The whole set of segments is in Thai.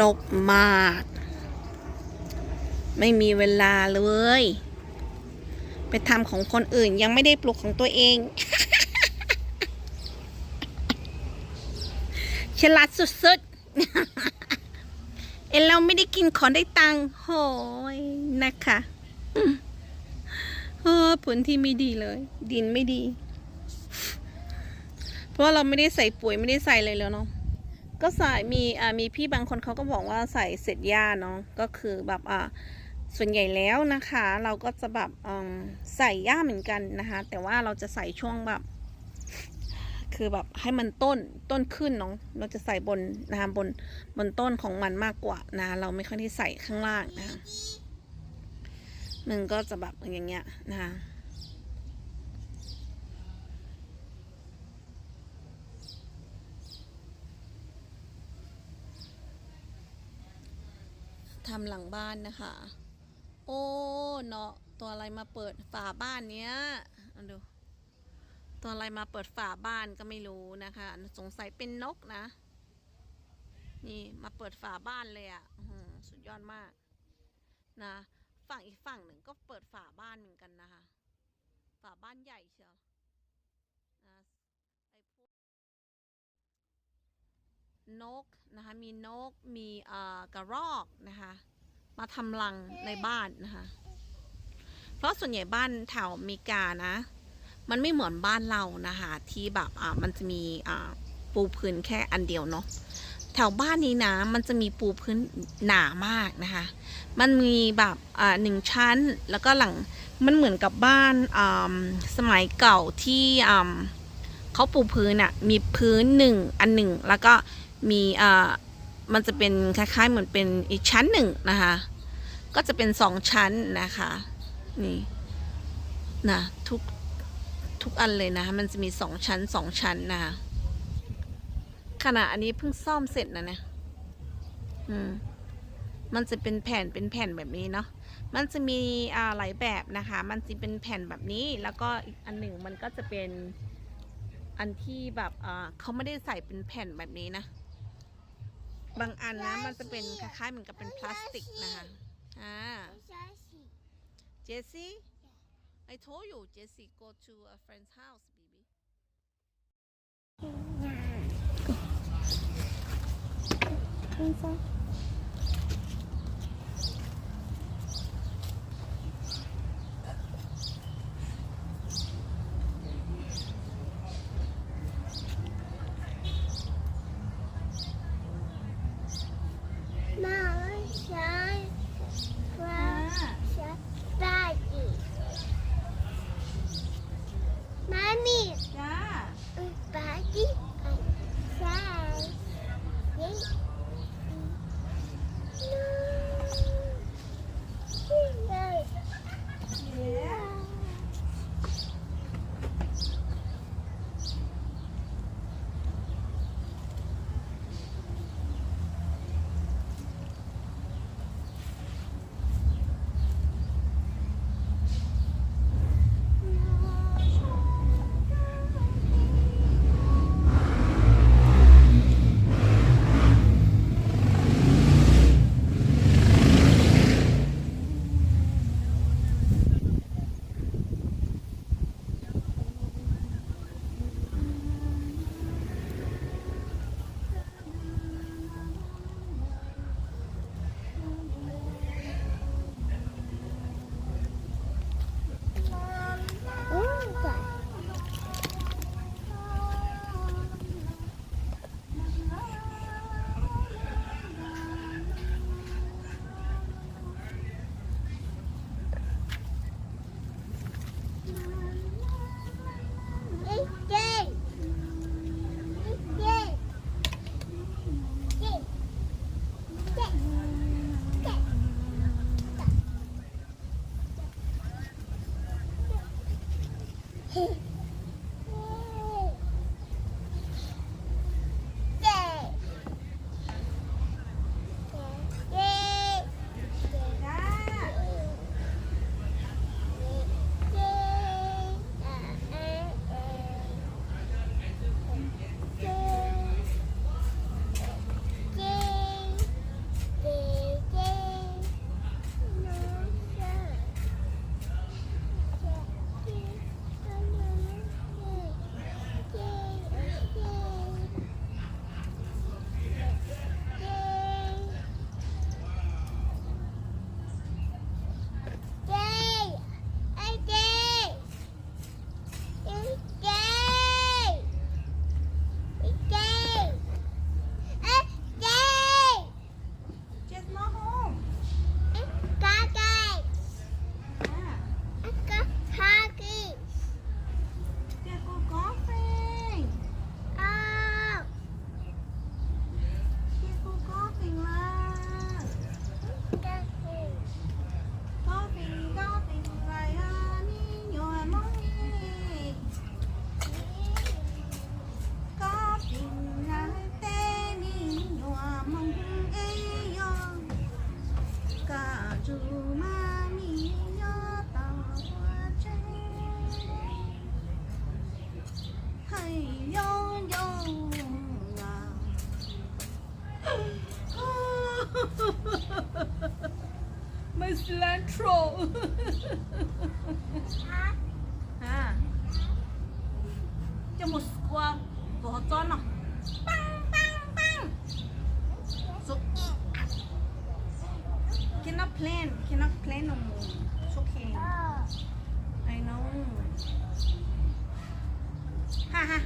ลบมาก ไม่มีเวลาเลย ไปทำของคนอื่นยังไม่ได้ปลุกของตัวเอง ฉลาดสุดๆ เอเราไม่ได้กินของได้ตังค์โหยนะคะโอ้ผลที่ไม่ดีเลย ดินไม่ดี เพราะเราไม่ได้ใส่ปุ๋ยไม่ได้ใส่อะไรแล้วเนาะ ก็ใส่มีอ่ามีพี่บางคนเขาก็บอกว่าใส่เศษหญ้าเนาะก็คือแบบอ่าส่วนใหญ่แล้วนะคะ เราก็จะแบบอใส่หญ้าเหมือนกันนะคะ แต่ว่าเราจะใส่ช่วงแบบ คือแบบให้มันต้นต้นขึ้นเนาะเราจะใส่บนนะคะบนบนต้นของมันมากกว่านะเราไม่ค่อยได้ใส่ข้างล่างนะคะมันก็จะแบบอย่างเงี้ยนะคะ ทำหลังบ้านนะคะ โอ้เนาะตัวอะไรมาเปิดฝาบ้านเนี้ยเอาดู ตัวอะไรมาเปิดฝาบ้านก็ไม่รู้นะคะ สงสัยเป็นนกนะ นี่มาเปิดฝาบ้านเลยอะ่ะสุดยอดมาก นะ ฝั่งอีกฝั่งหนึ่งก็เปิดฝาบ้านเหมือนกันนะคะ ฝาบ้านใหญ่เชียวนะไอ้พวก นกนะคะมีนกมีเอ่อกระรอกนะคะมาทำรังในบ้านนะคะเพราะส่วนใหญ่บ้านแถวอเมริกานะ มันไม่เหมือนบ้านเรานะคะที่แบบอ่ามันจะมีอ่าปูพื้นแค่อันเดียวเนาะแถวบ้านนี้นะมันจะมีปูพื้นหนามากนะคะ มันมีแบบอ่าหนึ่งชั้นแล้วก็หลังมันเหมือนกับบ้านอ่าสมัยเก่าที่อ่าเขาปูพื้นอะมีพื้นหนึ่งอันหนึ่งแล้วก็ มีอ่ามันจะเป็นคล้ายๆเหมือนเป็นอีกชั้นหนึ่งนะคะ ก็จะเป็นสองชั้นนะคะนี่นะทุกทุกอันเลยนะมันจะมีสองชั้นสองชั้นนะคะขณะอันนี้เพิ่งซ่อมเสร็จนะเนี่ยอืมมันจะเป็นแผ่นเป็นแผ่นแบบนี้เนาะ มันจะมีอ่าหลายแบบนะคะ มันจะเป็นแผ่นแบบนี้ แล้วก็อีกอันหนึ่งมันก็จะเป็นอันที่แบบอ่าเขาไม่ได้ใส่เป็นแผ่นแบบนี้นะ บางอันนะมันจะเป็นคล้ายๆเหมือนกับเป็นพลาสติกนะคะอ่า Jessie I told you Jessie go to a friend's house baby 妈 Hey. control อ่าจะหมดกว่าตัวจอนเนาะปังปังปัง so cannot plan cannot plan no more it's okay I know ฮ่าฮ่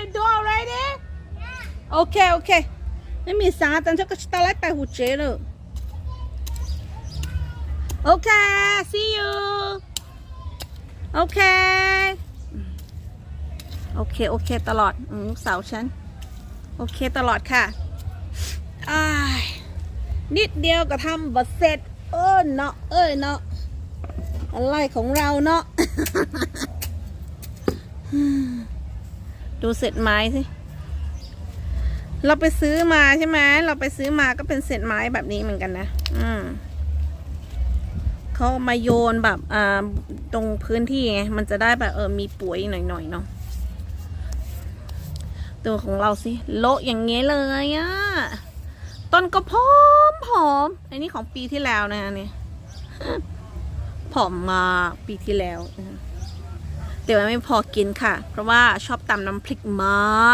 the door already โอเคโอเคไม่มีสาตันฉันก็ตาร์ไลท์ไปหูเจเลยโอเค see you โอเคโอเค โอเค ตลอดอืมลูกสาวฉัน โอเค ตลอดค่ะอ้ายนิดเดียวก็ทำบัดเสร็จ เออเนาะ เอ้ยเนาะ อะไรของเราเนาะ ดูเศษไม้สิ เราไปซื้อมาใช่ไหม เราไปซื้อมาก็เป็นเศษไม้แบบนี้เหมือนกันนะ อืมเขามาโยนแบบ อ่า ตรงพื้นที่ไง มันจะได้แบบเออ มีปุ๋ยหน่อยๆเนาะ ตัวของเราสิ โละอย่างเงี้ยเลยอะต้นก็พร้อมผอม อันนี้ของปีที่แล้วนะเนี่ยผอมมาปีที่แล้ว แต่ว่าไม่พอกินค่ะ เพราะว่าชอบตำน้ำพริกม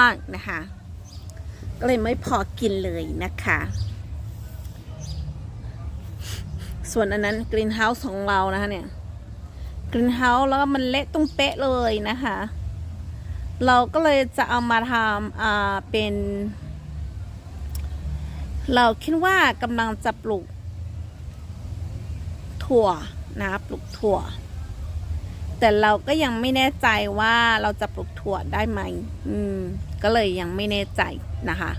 ากนะคะ ก็เลยไม่พอกินเลยนะคะ ส่วนอันนั้นกรีนเฮาส์ของเรานะคะเนี่ยกรีนเฮาส์แล้วก็มันเละตุ้งเป๊ะเลยนะคะ เราก็เลยจะเอามาทำอ่าเป็น เราคิดว่ากำลังจะปลูกถั่วนะปลูกถั่ว แต่เราก็ยังไม่แน่ใจว่าเราจะปลูกถั่วได้ไหม อืม ก็เลยยังไม่แน่ใจนะคะ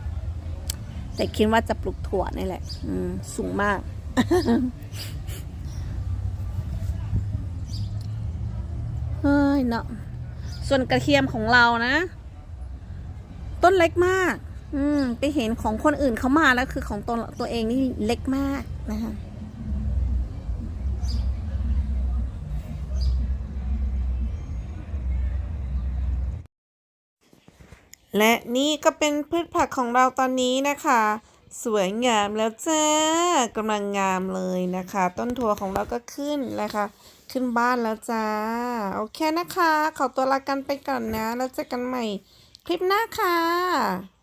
แต่คิดว่าจะปลูกถั่วนี่แหละ อืม สูงมาก เฮ้ยเนาะ ส่วนกระเทียมของเรานะ ต้นเล็กมาก อืม ไปเห็นของคนอื่นเขามาแล้วคือของตัวตัวเองนี่เล็กมากนะคะ และนี่ก็เป็นพืชผักของเราตอนนี้นะคะ สวยงามแล้วจ้ากำลังงามเลยนะคะ ต้นถั่วของเราก็ขึ้นนะคะ ขึ้นบ้านแล้วจ้า โอเคนะคะ ขอตัวลากันไปก่อนนะ แล้วเจอกันใหม่คลิปหน้าค่ะ